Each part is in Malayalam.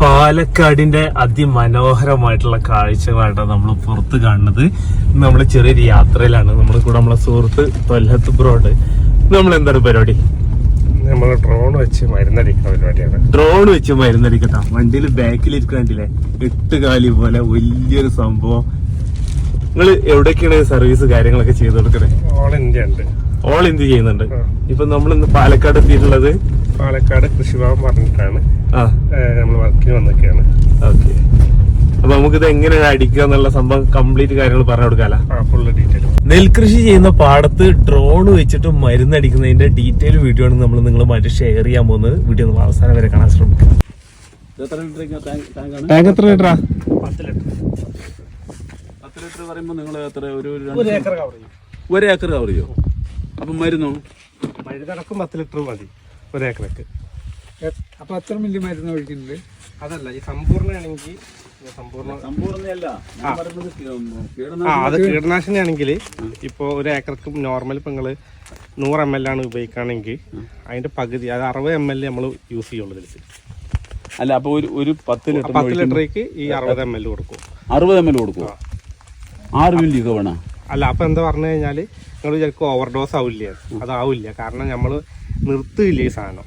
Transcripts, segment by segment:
പാലക്കാടിന്റെ അതിമനോഹരമായിട്ടുള്ള കാഴ്ചകളായിട്ടാണ് നമ്മൾ പുറത്ത് കാണുന്നത്. നമ്മൾ ചെറിയൊരു യാത്രയിലാണ്. നമ്മൾ കൂടെ നമ്മളെ സുഹൃത്ത് തൊല്ലത്ത് ബ്രോഡ് നമ്മൾ എന്താണ് പരിപാടി? നമ്മൾ ഡ്രോൺ വെച്ച് മരുന്നടിക്കുന്ന പരിപാടിയാണ്. ഡ്രോൺ വെച്ച് മരുന്നടിക്കട്ടാ വണ്ടിയിൽ ബാക്കിൽ ഇരിക്കണ്ടില്ലേ എട്ട് കാലി പോലെ വലിയൊരു സംഭവം. നിങ്ങൾ എവിടേക്കാണ് സർവീസ് കാര്യങ്ങളൊക്കെ ചെയ്തു കൊടുക്കണേ? ഓൾ ഇന്ത്യ ഉണ്ട്. ഓൾ ഇന്ത്യ ചെയ്യുന്നുണ്ട്. ഇപ്പൊ നമ്മൾ ഇന്ന് പാലക്കാട് എത്തിയിട്ടുള്ളത് പാലക്കാട് കൃഷിഭവൻ പറഞ്ഞിട്ടാണ്. ആ. നമ്മൾ വർക്കിന് വന്നൊക്കെയാണ്. ഓക്കെ. അപ്പൊ നമുക്കിത് എങ്ങനെയാണ് അടിക്കുക എന്നുള്ള സംഭവം കംപ്ലീറ്റ് കാര്യങ്ങൾ പറഞ്ഞു കൊടുക്കാല? നെൽകൃഷി ചെയ്യുന്ന പാടത്ത് ഡ്രോൺ വെച്ചിട്ട് മരുന്നടിക്കുന്നതിന്റെ ഡീറ്റെയിൽ വീഡിയോ ആണ് നമ്മൾ നിങ്ങളുമായിട്ട് ഷെയർ ചെയ്യാൻ പോകുന്നത്. വീഡിയോ നമ്മൾ അവസാനം വരെ കാണാൻ ശ്രമിക്കാം. ടാങ്ക് എത്ര ലിറ്ററാ? പത്ത് ലിറ്റർ. പത്ത് ലിറ്റർ പറയുമ്പോൾ നിങ്ങൾ എത്ര ഒരു ഒരു ഏക്കർ കവർ ചെയ്യോ. അപ്പം മരുന്നോ? മരുന്നടക്കം പത്ത് ലിറ്റർ മതി. ഒരു ഏക്കറക്ക്. അപ്പൊ അത്ര മില്ലി മരുന്ന് ഒഴിക്കുന്നത്? അതല്ല ഈ സമ്പൂർണയാണെങ്കിൽ സമ്പൂർണ സമ്പൂർണയല്ല ഞാൻ പറയുന്നത് കീടനാശിനി. ആ അത് കീടനാശിനി ആണെങ്കിൽ ഇപ്പോൾ ഒരു ഏക്കർക്കും നോർമൽ ഇപ്പം നിങ്ങൾ നൂറ് എം എൽ ആണ് ഉപയോഗിക്കുകയാണെങ്കിൽ അതിന്റെ പകുതി അത് അറുപത് എം എൽ നമ്മൾ യൂസ് ചെയ്യുള്ളൂ ഇതിൽ അല്ല അപ്പോൾ ഒരു ഒരു പത്ത് ലിറ്റർ പത്ത് ലിറ്ററേക്ക് ഈ അറുപത് എം എൽ കൊടുക്കും. അറുപത് എം എൽ കൊടുക്കും. ആറ് മില്ലി വേണം? അല്ല അപ്പം എന്താ പറഞ്ഞു കഴിഞ്ഞാൽ നിങ്ങൾ ചിലപ്പോൾ ഓവർഡോസ് ആവില്ല? അതാവില്ല കാരണം നമ്മൾ നിർത്തില്ല ഈ സാധനം?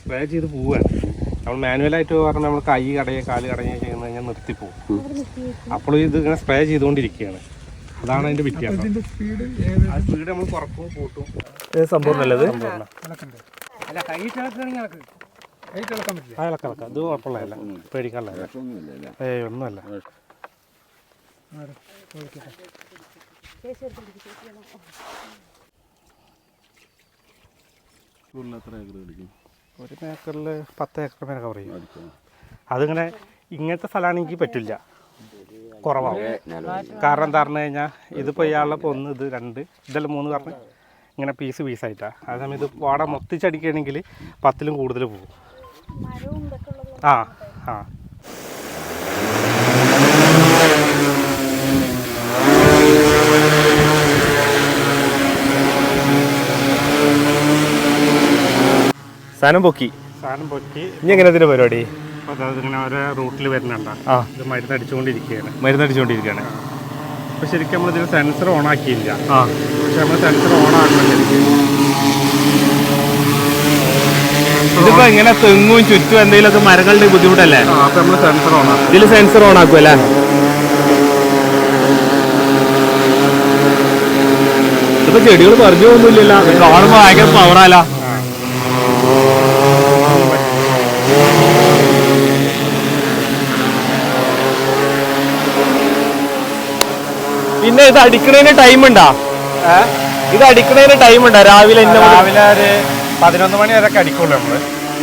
സ്പ്രേ ചെയ്ത് പോവുകയാണ് നമ്മൾ മാനുവലായിട്ട് പറഞ്ഞാൽ നമ്മൾ കൈ കടയെ കാൽ കടയെ ചെയ്യുന്ന കഴിഞ്ഞാൽ നിർത്തി പോകും അപ്പോൾ ഇത് ഇങ്ങനെ സ്പ്രേ ചെയ്തുകൊണ്ടിരിക്കുകയാണ്. അതാണ് അതിന്റെ വ്യത്യാസം. സ്പീഡ് ആ സ്പീഡ് നമ്മൾ കുറക്കും കൂട്ടും സമ്പൂർണല്ലത് ഇളക്കണ്ടേ അല്ല കൈ ഇളക്കുകയാണെങ്കിൽ ഇളക്ക് കൈ ഇളക്കാൻ പറ്റില്ല. ആ ഇളക്കാം ഇളക്കാം ഇത് കുഴപ്പമുള്ളതല്ല ഒന്നുമില്ല ഏയ് ഒന്നുമല്ല. കൂടുതൽ എത്ര ഏക്കർ കളിക്കും ഒരു ഏക്കറിൽ പത്ത് ഏക്കർ മേലെ കവർ ചെയ്യും. അതിങ്ങനെ ഇങ്ങനത്തെ എനിക്ക് പറ്റില്ല. കുറവാകും കാരണം എന്താ പറഞ്ഞു കഴിഞ്ഞാൽ ഇതിപ്പോൾ ഇയാളുടെ ഒന്ന് ഇത് രണ്ട് ഇതെല്ലാം മൂന്ന് പറഞ്ഞ് ഇങ്ങനെ പീസ് പീസായിട്ടാണ് അതേസമയം ഇത് വാട മൊത്തിച്ചടിക്കുകയാണെങ്കിൽ പത്തിലും കൂടുതൽ പോകും. ആ ആ. സാധനം പൊക്കി. സാധനം പൊക്കി. ഇനി എങ്ങനെ ഇതിന്റെ പരിപാടി? ഓരോ റൂട്ടിൽ വരുന്നുണ്ട്. ആ. ഇത് മരുന്ന് അടിച്ചുകൊണ്ടിരിക്കുകയാണ് മരുന്നടിച്ചുകൊണ്ടിരിക്കുകയാണ്. അപ്പോൾ ശരിക്കും ഇതിൽ സെൻസർ ഓൺ ആക്കിയില്ല. ആ. പക്ഷെ നമ്മൾ സെൻസർ ഓൺ ആക്കണം ശരിക്കും. ഇതിപ്പോ എങ്ങനെ തെങ്ങും ചുറ്റും എന്തെങ്കിലും എന്തെങ്കിലുമൊക്കെ മരങ്ങളുടെ ബുദ്ധിമുട്ടല്ലേ? ആ അപ്പോൾ നമ്മൾ സെൻസർ ഓൺ ആക്കും ഇതിൽ സെൻസർ ഓൺ ആക്കും അല്ലേ? ഇതിപ്പോ ചെടികൾ പറഞ്ഞു പോകുന്നില്ലല്ലോ കാണുമ്പോ ഭയങ്കര പവറാല പിന്നെ ഇത് അടിക്കണതിന് ടൈം ഉണ്ടാ? ഇത് അടിക്കണതിന് ടൈം ഉണ്ടാ? രാവിലെ രാവിലെ ഒരു പതിനൊന്ന് മണി വരെ അടിക്കുള്ളൂ നമ്മൾ.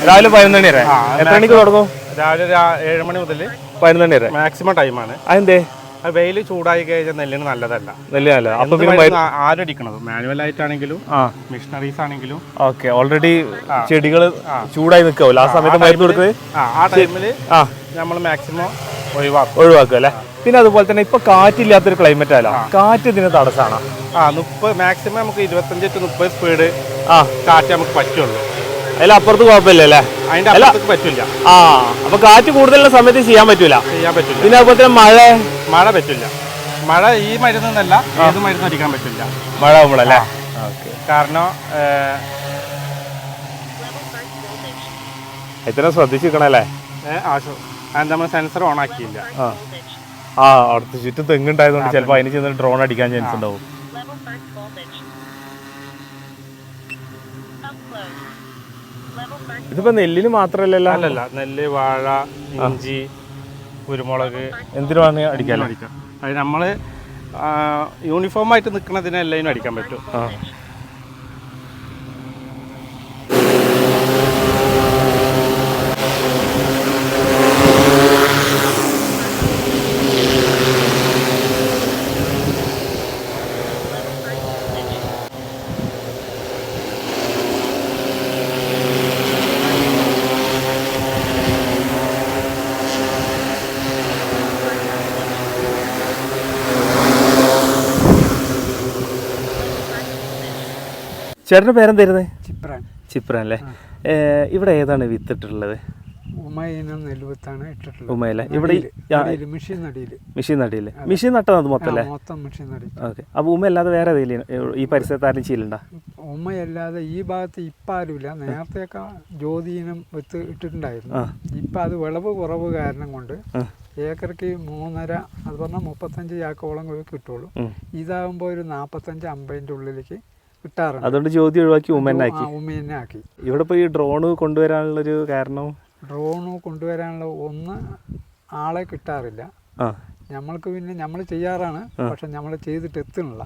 രാവിലെ പതിനൊന്ന് മണി വരെ? എത്ര മണിക്ക് തുടങ്ങും? രാവിലെ ഏഴ് മണി മുതൽ പതിനൊന്ന് മണി വരെ. മാക്സിമം ടൈമാണ് അതെന്തേ? അത് വെയിൽ ചൂടായി കഴിഞ്ഞാൽ നെല്ലിന് നല്ലതല്ല. നെല്ല് നല്ല അപ്പൊ ആരും അടിക്കണത്? മാനുവൽ ആയിട്ടാണെങ്കിലും ആ. മിഷണറീസ് ആണെങ്കിലും. ഓക്കെ ഓൾറെഡി ചെടികൾ ചൂടായി നിൽക്കാവല്ലോ. ആ സമയത്ത് മരുന്ന് കൊടുക്കുന്നത്? ആ ടൈമിൽ ടൈമിൽ ആ. നമ്മൾ മാക്സിമം ഒഴിവാക്കും. ഒഴിവാക്കുക അല്ലേ? പിന്നെ അതുപോലെ തന്നെ ഇപ്പൊ കാറ്റില്ലാത്തൊരു ക്ലൈമറ്റ് അല്ല കാറ്റ് ഇതിന് തടസ്സമാണ് ആ മുപ്പത് മാക്സിമം നമുക്ക് ഇരുപത്തഞ്ച് ടു മുപ്പത് സ്പീഡ് ആ. കാറ്റ് നമുക്ക് പറ്റുള്ളൂ. അതിൽ അപ്പുറത്ത് കുഴപ്പമില്ലല്ലേ അതിന്റെ അപ്പുറത്തേക്ക് പറ്റില്ല. ആ അപ്പൊ കാറ്റ് കൂടുതലുള്ള സമയത്ത് ചെയ്യാൻ പറ്റൂല. ചെയ്യാൻ പറ്റില്ല. പിന്നെ അതുപോലെ തന്നെ മഴ? മഴ പറ്റില്ല. മഴ ഈ മരുന്നല്ല ഏത് മരുന്ന് അടിക്കാൻ പറ്റില്ല. മഴ ആവുമ്പോഴല്ലേ കാരണം ഇത്ര ശ്രദ്ധിച്ചിരിക്കണല്ലേ നമ്മൾ സെൻസർ ഓൺ ആക്കിയില്ല. ആ അവിടുത്തെ ചുറ്റും തെങ്ങുണ്ടായതുകൊണ്ട് ചിലപ്പോൾ അതിന് ചെന്ന് ഡ്രോൺ അടിക്കാൻ ചാൻസ് ഉണ്ടാവും. Level 5 voltage. Up close. Level 5 ഇതിപ്പോ നെല്ലിന് മാത്രല്ലല്ലോ? അല്ലല്ല നെല്ല് വാഴ ഇഞ്ചി കുരുമുളക് എന്തിനു വേണമെങ്കിൽ അടിക്കാലോ? അടിക്കാം. അത് നമ്മൾ യൂണിഫോം ആയിട്ട് നിൽക്കുന്നതിന് എല്ലാം അടിക്കാൻ പറ്റും. ആ ചേട്ടന്റെ പേരെന്തായിരുന്നേ? ചിപ്രാൻ. ചിപ്രൻ അല്ലേ? ഇവിടെ ഏതാണ് വിത്തിട്ടുള്ളത്? നെല്ലുവത്താണ് ഇട്ടിട്ടുള്ളത്. ഇവിടെ മെഷീൻ നടിയിൽ മെഷീൻ നട്ടത് മൊത്തം അല്ലേ? മൊത്തം മെഷീൻ നടി ഓക്കെ. അപ്പോൾ വേറെ ഏതെങ്കിലും ഈ പരിസരത്ത് ആരും ചെയ്യലുണ്ടോ? ഉമ്മയല്ലാതെ ഈ ഭാഗത്ത് ഇപ്പം ആരുമില്ല. നേരത്തെയൊക്കെ ജ്യോതിയിനം വിത്ത് ഇട്ടിട്ടുണ്ടായിരുന്നു. ഇപ്പം അത് വിളവ് കുറവ് കാരണം കൊണ്ട് ഏക്കർക്ക് മൂന്നര അത് പറഞ്ഞാൽ മുപ്പത്തഞ്ച് ചാക്കോളം കൂടി കിട്ടുള്ളൂ. ഇതാകുമ്പോ ഇതാകുമ്പോൾ ഒരു നാൽപ്പത്തഞ്ച് അമ്പതിന്റെ ഉള്ളിലേക്ക് കിട്ടാറുണ്ട്. അതുകൊണ്ട് ജ്യോതി ഒഴിവാക്കി ഉമ്മനാക്കി. ഉമ്മനാക്കി. ഇവിടെ ഇപ്പോൾ ഈ ഡ്രോണ് കൊണ്ടുവരാനുള്ളൊരു കാരണം? ഡ്രോണ് കൊണ്ടുവരാനുള്ള ഒന്ന് ആളെ കിട്ടാറില്ല. ആ. നമ്മൾക്ക് പിന്നെ നമ്മൾ ചെയ്യാറാണ് പക്ഷെ നമ്മൾ ചെയ്തിട്ട് എത്തുന്നില്ല.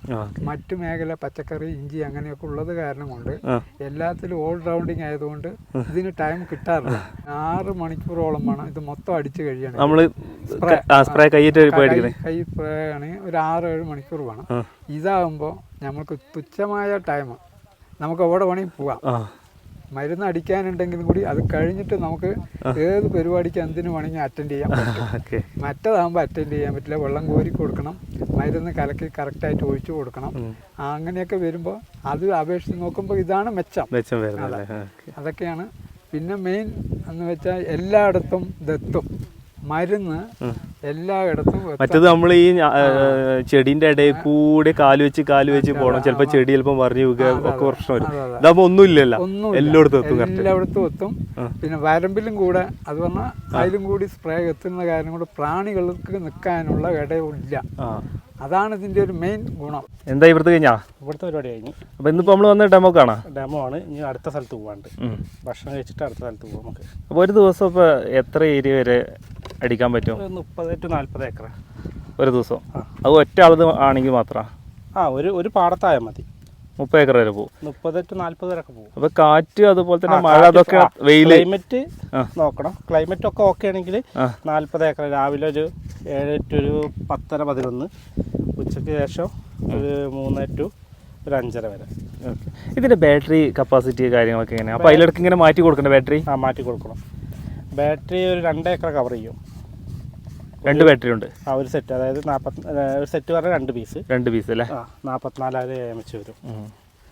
മറ്റു മേഖല പച്ചക്കറി ഇഞ്ചി അങ്ങനെയൊക്കെ ഉള്ളത് കാരണം കൊണ്ട്. എല്ലാത്തിലും ഓൾ റൗണ്ടിങ് ആയതുകൊണ്ട് ഇതിന് ടൈം കിട്ടാറില്ല. ആറ് മണിക്കൂറോളം വേണം ഇത് മൊത്തം അടിച്ചു കഴിയണം. നമ്മൾ സ്പ്രേ കൈ സ്പ്രേ ആണെങ്കിൽ ഒരു ആറ് ഏഴ് മണിക്കൂർ വേണം. ഇതാകുമ്പോൾ നമുക്ക് തുച്ഛമായ ടൈം നമുക്ക് എവിടെ വേണമെങ്കിൽ പോവാം. മരുന്ന് അടിക്കാനുണ്ടെങ്കിലും കൂടി അത് കഴിഞ്ഞിട്ട് നമുക്ക് ഏത് പരിപാടിക്ക് എന്തിനു വേണമെങ്കിൽ അറ്റൻഡ് ചെയ്യാം മറ്റേതാകുമ്പോൾ അറ്റൻഡ് ചെയ്യാൻ പറ്റില്ല. വെള്ളം കോരി കൊടുക്കണം. മരുന്ന് കലക്കി കറക്റ്റായിട്ട് ഒഴിച്ചു കൊടുക്കണം. അങ്ങനെയൊക്കെ വരുമ്പോൾ അത് അപേക്ഷിച്ച് നോക്കുമ്പോൾ ഇതാണ് മെച്ചം. മെച്ചം അതൊക്കെയാണ്. പിന്നെ മെയിൻ എന്ന് വെച്ചാൽ എല്ലായിടത്തും ഇതെത്തും മരുന്ന് എല്ലായിടത്തും മറ്റത് നമ്മൾ ഈ ചെടിന്റെ ഇടയിൽ കൂടെ കാൽ വെച്ച് കാൽ വെച്ച് പോകണം ചിലപ്പോൾ ചെടി ചിലപ്പോൾ മറിഞ്ഞു ഒക്കെ പ്രശ്നം വരും. ഇതാകുമ്പോൾ ഒന്നും ഇല്ലല്ലോ. എല്ലായിടത്തും എത്തും എല്ലായിടത്തും എത്തും. പിന്നെ വരമ്പിലും കൂടെ അത് പറഞ്ഞാൽ അതിലും കൂടി സ്പ്രേ എത്തുന്ന കാര്യം കൂടെ പ്രാണികൾക്ക് നിൽക്കാനുള്ള ഇടയില്ല അതാണ് ഇതിന്റെ ഒരു മെയിൻ ഗുണം. എന്താ ഇവിടുത്തെ കഴിഞ്ഞാ? ഇവിടുത്തെ പരിപാടി കഴിഞ്ഞു. അപ്പോൾ ഇന്നിപ്പോൾ നമ്മൾ വന്ന ഡെമോ കാണാ ഡെമോ ആണ്. ഇനി അടുത്ത സ്ഥലത്ത് പോവാണ്ട്. ഭക്ഷണം കഴിച്ചിട്ട് അടുത്ത സ്ഥലത്ത് പോകാം നമുക്ക്. അപ്പോൾ ഒരു ദിവസം ഇപ്പോൾ എത്ര ഏരിയ വരെ അടിക്കാൻ പറ്റും? മുപ്പത് ടു നാൽപ്പത് ഏക്കർ ഒരു ദിവസം. അത് ഒറ്റ ആളത് ആണെങ്കിൽ മാത്രം? ആ ഒരു ഒരു പാടത്തായാൽ മതി. മുപ്പത് ഏക്കർ വരെ പോകും. മുപ്പത് ടു നാല്പത് വരെയൊക്കെ പോകും. അപ്പൊ കാറ്റ് അതുപോലെ തന്നെ മഴ അതൊക്കെ ആ, വെയിൽ ക്ലൈമറ്റ് നോക്കണം. ക്ലൈമറ്റ് ഒക്കെ ഓക്കെ ആണെങ്കിൽ നാല്പത് ഏക്കർ. രാവിലെ ഒരു ഏഴ് ടു ഒരു പത്തര പതിനൊന്ന്. ഉച്ചയ്ക്ക് ശേഷം ഒരു മൂന്ന് ടു ഒരു അഞ്ചര വരെ. ഇതിന്റെ ബാറ്ററി കപ്പാസിറ്റി കാര്യങ്ങളൊക്കെ എങ്ങനെയാണ് അപ്പൊ അതിലിടക്ക് ഇങ്ങനെ മാറ്റി കൊടുക്കണ്ടേ ബാറ്ററി ആ മാറ്റി കൊടുക്കണം. ബാറ്ററി ഒരു രണ്ട് ഏക്കർ കവർ ചെയ്യും. രണ്ട് ബാറ്ററി ഉണ്ട്. ആ ഒരു സെറ്റ് അതായത് നാൽപ്പത്തി ഒരു സെറ്റ് പറഞ്ഞാൽ രണ്ട് പീസ് രണ്ട് പീസ് അല്ലേ? ആ നാൽപ്പത്തിനാലായിരം എം എച്ച് വരും.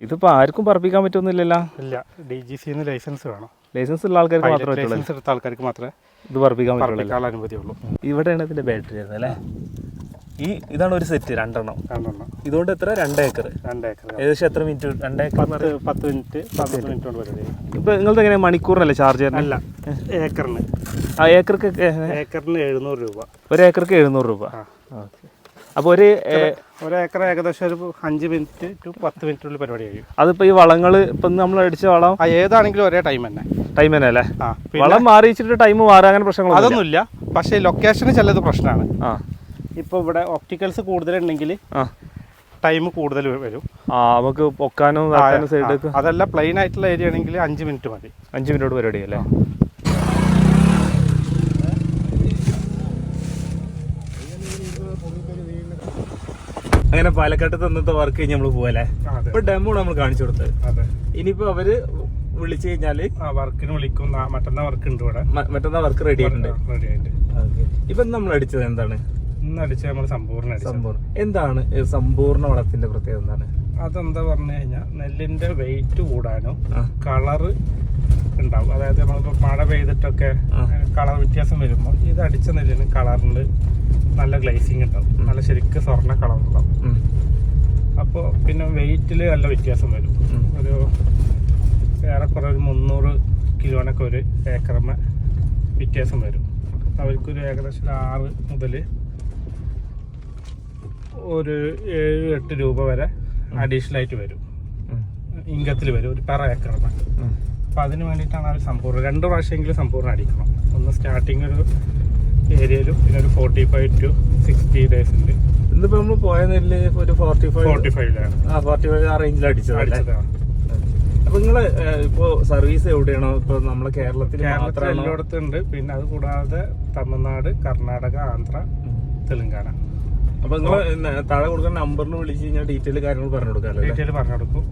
ഇതിപ്പോൾ ആർക്കും പറപ്പിക്കാൻ പറ്റുന്നില്ലല്ലോ? ഇല്ല ഡി ജി സിന്ന് ലൈസൻസ് വേണം. ലൈസൻസ് ഉള്ള ആൾക്കാർക്ക് മാത്രമേ ലൈസൻസ് എടുത്ത ആൾക്കാർക്ക് മാത്രമേ ഇത് പറപ്പിക്കാൻ പറ്റുള്ളൂ അനുമതിയുള്ളൂ ഇവിടെയാണ് ഇതിന്റെ ബാറ്ററി വരുന്നത് അല്ലേ? ഈ ഇതാണ് ഒരു സെറ്റ് രണ്ടെണ്ണം. രണ്ടെണ്ണം. ഇതുകൊണ്ട് എത്ര? രണ്ട് ഏക്കർ രണ്ട് ഏക്കർ ഏകദേശം എത്ര മിനിറ്റ് രണ്ട് ഏക്കർ പത്ത് മിനിറ്റ് പത്ത് മിനിറ്റ് കൊണ്ട് വരുന്നത്. ഇപ്പൊ നിങ്ങളത് എങ്ങനെ മണിക്കൂറിനല്ലേ ചാർജ് ചെയ്യുന്നത് അല്ല ഏക്കറിന്. ആ ഏക്കർക്ക് ഏക്കറിന് എഴുന്നൂറ് രൂപ. ഒരു ഏക്കർക്ക് എഴുന്നൂറ് രൂപ. ഓക്കെ. അപ്പോൾ ഒരു ഒരു ഏക്കർ ഏകദേശം ഒരു അഞ്ച് മിനിറ്റ് ടു പത്ത് മിനിറ്റിനുള്ളിൽ പരിപാടി കഴിയും. അതിപ്പോ ഈ വളങ്ങൾ ഇപ്പം നമ്മൾ അടിച്ച വളം ഏതാണെങ്കിലും ഒരേ ടൈം തന്നെ. ടൈം തന്നെ അല്ലേ? വളം മാറിയിച്ചിട്ട് ടൈം മാറുക അങ്ങനെ പ്രശ്നങ്ങളൊന്നും അതൊന്നുമില്ല. പക്ഷേ ലൊക്കേഷന് ചിലത് പ്രശ്നമാണ്. ആ. ഇപ്പോൾ ഇവിടെ ഒപ്റ്റിക്കൽസ് കൂടുതലുണ്ടെങ്കിൽ ആ. ടൈം കൂടുതൽ വരും. ആ നമുക്ക് പൊക്കാനും സൈഡൊക്കെ അതല്ല പ്ലെയിൻ ആയിട്ടുള്ള ഏരിയ ആണെങ്കിൽ അഞ്ച് മിനിറ്റ് മതി. അഞ്ച് മിനിറ്റ് പരിപാടി അല്ലേ? അങ്ങനെ പാലക്കാട്ട് തന്നത്തെ വർക്ക് കഴിഞ്ഞ് നമ്മൾ പോവല്ലേ? അതെ. ഇപ്പൊ ഡെമോ നമ്മൾ കാണിച്ചു കൊടുത്തത്. അതെ. ഇനിയിപ്പോ അവർ വിളിച്ചു കഴിഞ്ഞാൽ ആ വർക്കിന് വിളിക്കും. മറ്റന്നാ വർക്ക് ഉണ്ട് ഇവിടെ. മറ്റന്നാ വർക്ക് റെഡി ആയിട്ടുണ്ട്. ഇപ്പൊ നമ്മൾ അടിച്ചത് എന്താണ്? അടിച്ച് നമ്മൾ സമ്പൂർണ സമ്പൂർണ. എന്താണ് സമ്പൂർണ വളത്തിന്റെ പ്രത്യേകത എന്താണ്? അതെന്താ പറഞ്ഞു കഴിഞ്ഞാൽ നെല്ലിന്റെ വെയിറ്റ് കൂടാനും. കളറ് ഉണ്ടാവും. അതായത് നമ്മളിപ്പോൾ മഴ പെയ്തിട്ടൊക്കെ. കളർ വ്യത്യാസം വരുമ്പോൾ ഇത് അടിച്ച നെല്ലിന് കളറിന് നല്ല ഗ്ലേസിങ് ഉണ്ടാവും. നല്ല ശരിക്ക് സ്വർണ കളർ ഉണ്ടാവും. അപ്പോൾ പിന്നെ വെയിറ്റിൽ നല്ല വ്യത്യാസം വരും. ഒരു ഏറെക്കുറെ ഒരു മുന്നൂറ് കിലോനൊക്കെ ഒരു ഏക്കറമ്മ വ്യത്യാസം വരും. അവർക്കൊരു ഏകദേശം ആറ് മുതൽ ഒരു ഏഴ് എട്ട് രൂപ വരെ അഡീഷണൽ ആയിട്ട് വരും. ഇംഗത്തിൽ വരും. ഒരു പെർ ഏക്കറിന് അപ്പം അതിന് വേണ്ടിയിട്ടാണ് അവർ സമ്പൂർണം രണ്ട് പ്രാവശ്യമെങ്കിലും സമ്പൂർണം അടിക്കണം. ഒന്ന് സ്റ്റാർട്ടിങ് ഒരു ഏരിയയിലും പിന്നെ ഒരു forty five to sixty days ഉണ്ട്. ഇന്നിപ്പോൾ നമ്മൾ പോയ നെല്ല് ഒരു ഫോർട്ടി ഫൈവ് ഫോർട്ടി ഫൈവിലാണ് ആ ഫോർട്ടി ഫൈവ് ആ റേഞ്ചിൽ അടിച്ചത് അടിച്ചതാണ്. അപ്പൊ നിങ്ങൾ ഇപ്പോൾ സർവീസ് എവിടെയാണോ? ഇപ്പൊ നമ്മളെ കേരളത്തിൽ കേരളത്തിൽ മാത്രമാണോ? എല്ലായിടത്തും ഉണ്ട്. പിന്നെ അത് കൂടാതെ തമിഴ്നാട് കർണാടക ആന്ധ്ര തെലുങ്കാന. അപ്പൊ നിങ്ങൾ താഴെ കൊടുക്കുന്ന നമ്പറിൽ വിളിച്ച് കഴിഞ്ഞാൽ ഡീറ്റെയിൽ കാര്യങ്ങൾ പറഞ്ഞു കൊടുക്കാമല്ലോ ഡീറ്റെയിൽ പറഞ്ഞു കൊടുക്കും.